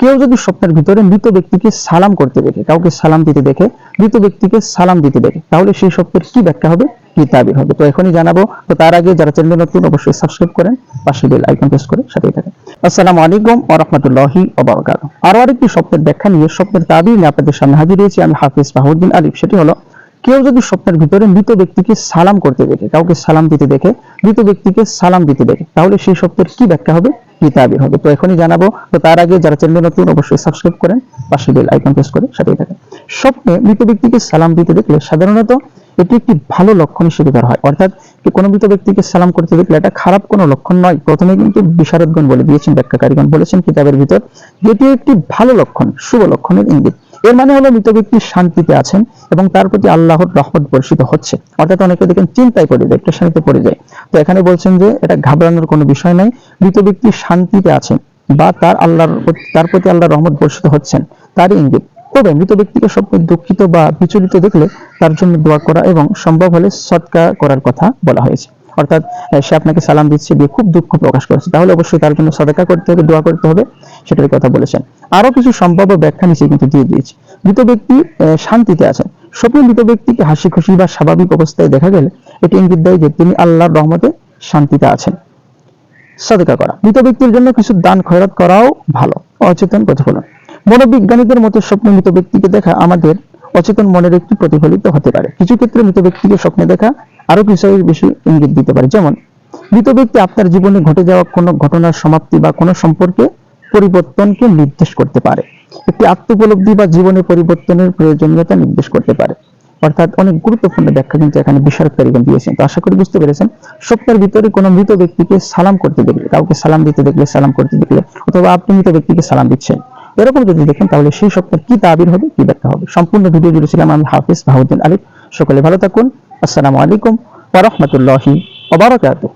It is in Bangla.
কেউ যদি স্বপ্নের ভিতরে মৃত ব্যক্তিকে সালাম করতে দেখে, কাউকে সালাম দিতে দেখে, মৃত ব্যক্তিকে সালাম দিতে দেখে, তাহলে সেই স্বপ্নের কি ব্যাখ্যা হবে? কি তাবির হবে। তো এখনই জানাব। তো তার আগে যারা চ্যানেল নতুন, অবশ্যই সাবস্ক্রাইব করেন, পাশে বেল আইকন প্রেস করে সাথেই থাকেন। আসসালামু আলাইকুম ওয়া রাহমাতুল্লাহি ওয়া বারাকাতুহু। আরও আরেকটি স্বপ্নের ব্যাখ্যা নিয়ে, স্বপ্নের তাবির নিয়ে আপনাদের সামনে হাজির হয়েছি আমি হাফিজ বাহুদ্দিন আলিফ। সেটি হলো কেউ যদি স্বপ্নের ভিতরে মৃত ব্যক্তিকে সালাম করতে দেখে, কাউকে সালাম দিতে দেখে, মৃত ব্যক্তিকে সালাম দিতে দেখে, তাহলে সেই স্বপ্নের কি ব্যাখ্যা হবে? কিতাবির হবে। তো এখনই জানাব, তো তার আগে যারা চ্যানেল নতুন, অবশ্যই সাবস্ক্রাইব করেন, পাশে বেল আইকন প্রেস করে সাথেই থাকেন। স্বপ্নে মৃত ব্যক্তিকে সালাম দিতে দেখলে সাধারণত এটি একটি ভালো লক্ষণ হিসেবে ধরা হয়। অর্থাৎ কোনো মৃত ব্যক্তিকে সালাম করতে দেখলে এটা খারাপ কোনো লক্ষণ নয়। প্রথমে কিন্তু বিশারদগণ বলে দিয়েছেন, ব্যাখ্যাকারীগণ বলেছেন কিতাবের ভিতর যেটি একটি ভালো লক্ষণ, শুভ লক্ষণের ইঙ্গিত। এর মানে হলো মৃত ব্যক্তি শান্তিতে আছেন এবং তার প্রতি আল্লাহর রহমত বর্ষিত হচ্ছে। অর্থাৎ অনেকে দেখেন চিন্তায় পড়ে যায় শান্তিতে পড়ে যায়। তো এখানে বলছেন যে এটা ঘাবড়ানোর কোনো বিষয় নাই। মৃত ব্যক্তি শান্তিতে আছেন বা তার আল্লাহর তার প্রতি আল্লাহর রহমত বর্ষিত হচ্ছেন, তারই ইঙ্গিত। তবে মৃত ব্যক্তিকে স্বপ্নে দুঃখিত বা বিচলিত দেখলে তার জন্য দোয়া করা এবং সম্ভব হলে সৎকা করার কথা বলা হয়েছে। অর্থাৎ সে আপনাকে সালাম দিচ্ছে, দিয়ে খুব দুঃখ প্রকাশ করেছে। তাহলে অবশ্যই তার জন্য সদকা করতে হবে, দোয়া করতে হবে। সেটার কথা বলেছেন। আরও কিছু সম্ভাব্য ব্যাখ্যা নিচে কিন্তু দিয়ে দিয়েছি। মৃত ব্যক্তি শান্তিতে আছেন। স্বপ্নে মৃত ব্যক্তিকে হাসি খুশি বা স্বাভাবিক অবস্থায় দেখা গেলে এটি ইঙ্গিত দেয় যে তিনি আল্লাহর রহমতে শান্তিতে আছেন। সদকা করা। মৃত ব্যক্তির জন্য কিছু দান খয়রাত করাও ভালো। অচেতন প্রতিফলন। মনোবিজ্ঞানীদের মতে স্বপ্নে মৃত ব্যক্তিকে দেখা আমাদের অচেতন মনের একটি প্রতিফলিত হতে পারে। কিছু ক্ষেত্রে মৃত ব্যক্তিকে স্বপ্নে দেখা আরও বিষয়ের বেশি ইঙ্গিত দিতে পারে। যেমন মৃত ব্যক্তি আপনার জীবনে ঘটে যাওয়া কোনো ঘটনার সমাপ্তি বা কোনো সম্পর্কে পরিবর্তনকে নির্দেশ করতে পারে। একটি আত্মোপলব্ধি বা জীবনে পরিবর্তনের প্রয়োজনীয়তা নির্দেশ করতে পারে। অর্থাৎ অনেক গুরুত্বপূর্ণ ব্যাখ্যা কিন্তু এখানে বিশারদকারীগণ দিয়েছেন। তো আশা করি বুঝতে পেরেছেন। স্বপ্নের ভিতরে কোনো মৃত ব্যক্তিকে সালাম করতে দেখলে, কাউকে সালাম দিতে দেখলে, সালাম করতে দেখলে, অথবা আপনি মৃত ব্যক্তিকে সালাম দিচ্ছেন, এরকম যদি দেখেন, তাহলে সেই স্বপ্নের কি তাবির হবে, কি ব্যাখ্যা হবে? সম্পূর্ণ ভিডিও জুড়ে ছিলাম আমি হাফিজ বাহুদ্দিন আলিফ সকলে ভালো থাকুন। আসসালামু আলাইকুম ওয়া রাহমাতুল্লাহি ওয়া বারাকাতুহু।